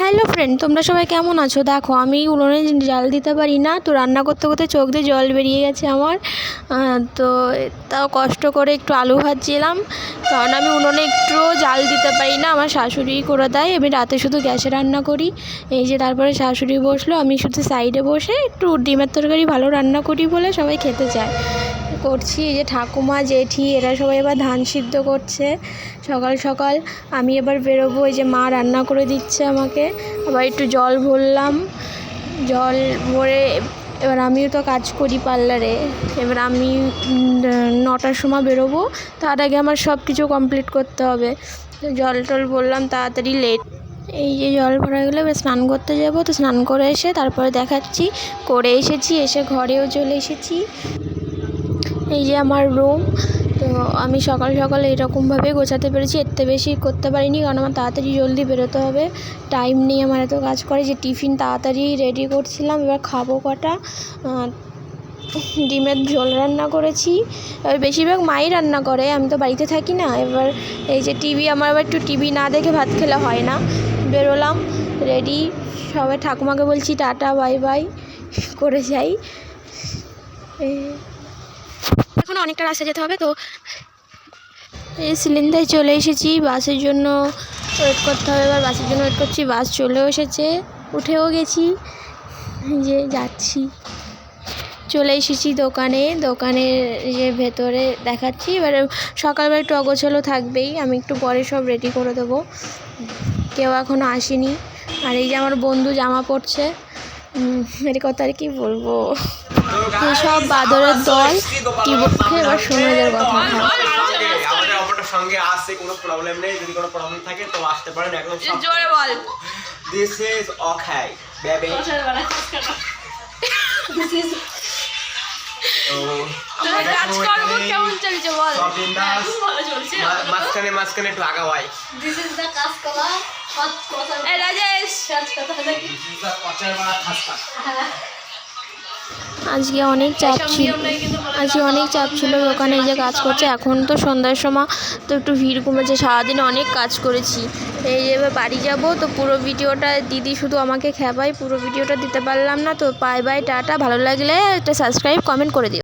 Hello friend তোমরা সবাই কেমন আছো? দেখো, আমি উনুনে জাল দিতে পারি না, তো রান্না করতে করতে চোখ দিয়ে জল বেরিয়ে গেছে আমার। তো তাও কষ্ট করে একটু আলু ভাজছিলাম। কারণ আমি উনুনে একটুও জাল দিতে পারি না, আমার শাশুড়ি করে দেয়। আমি রাতে শুধু গ্যাসে রান্না করি। এই যে তারপরে শাশুড়ি বসল, আমি শুধু সাইডে বসে একটু ডিমের তরকারি ভালো রান্না করি বলে সবাই খেতে চায়। করছি, এই যে ঠাকুমা, জেঠি, এরা সবাই এবার ধান সিদ্ধ করছে। সকাল সকাল আমি এবার বেরোবো, এই যে মা রান্না করে দিচ্ছে আমাকে। আবার একটু জল ভরলাম। জল ভরে এবার আমিও তো কাজ করি পার্লারে। এবার আমি নটার সময় বেরোবো। তার আগে আমার সব কিছু কমপ্লিট করতে হবে। জল টল ভরলাম, তাড়াতাড়ি লেট। এই যে জল ভরা গেলে, এবার স্নান করতে যাব। তো স্নান করে এসে তারপরে দেখাচ্ছি। করে এসেছি, এসে ঘরেও চলে এসেছি। এই যে আমার রুম তো আমি সকাল সকাল এরকমভাবে গোছাতে পেরেছি। থেকে বেশি করতে পারিনি, কারণ আমার তাড়াতাড়ি জলদি বেরোতে হবে। টাইম নেই আমার এত কাজ করে যে টিফিন তাড়াতাড়ি রেডি করছিলাম। এবার খাব কটা। ডিমের ঝোল রান্না করেছি। এবার বেশিরভাগ মাই রান্না করে, আমি তো বাড়িতে থাকি না। এবার এই যে টিভি আমার আবার একটু টিভি না দেখে ভাত খেলে হয় না। বেরোলাম রেডি সবাই ঠাকুমাকে বলছি, টাটা বাই বাই করে যাই। এখনও অনেকটা রাস্তা যেতে হবে, তো এই সিলিন্ডারে চলে এসেছি, বাসের জন্য ওয়েট করতে হবে, এবার বাসের জন্য ওয়েট করছি, বাস চলেও এসেছে, উঠেও গেছি যে যাচ্ছি। চলে এসেছি দোকানে, দোকানের যে ভেতরে দেখাচ্ছি, এবারে সকালবেলা একটু অগোছালো থাকবেই, আমি একটু পরে সব রেডি করে দেবো। কেউ এখনও আসেনি, আর এই যে আমার বন্ধু জামা পরছে এর কথা আর কি বলব? সব বাদরের দল কি বলছে এবার শোনো এদের কথা সঙ্গে আসে কোনো প্রবলেম নেই যদি কোনো প্রবলেম থাকে তো আসতে পারেন একদম জোরে বল। দিস ইজ অখাই বেবি তো কাজকর্ম কেমন চলছে বল? মাঝখানে মাঝখানে একটু রাজেশ! আজকে অনেক চাপ ছিল। আজকে অনেক চাপ ছিল দোকানে এই যে কাজ করছে এখন তো সন্ধ্যার সময় তো একটু ভিড় কমেছে সারাদিন অনেক কাজ করেছি। এই যে এবার বাড়ি যাব তো পুরো ভিডিওটা দিদি শুধু আমাকে খেপাই পুরো ভিডিওটা দিতে পারলাম না তো বাই বাই টাটা। ভালো লাগলে একটা সাবস্ক্রাইব কমেন্ট করে দিও।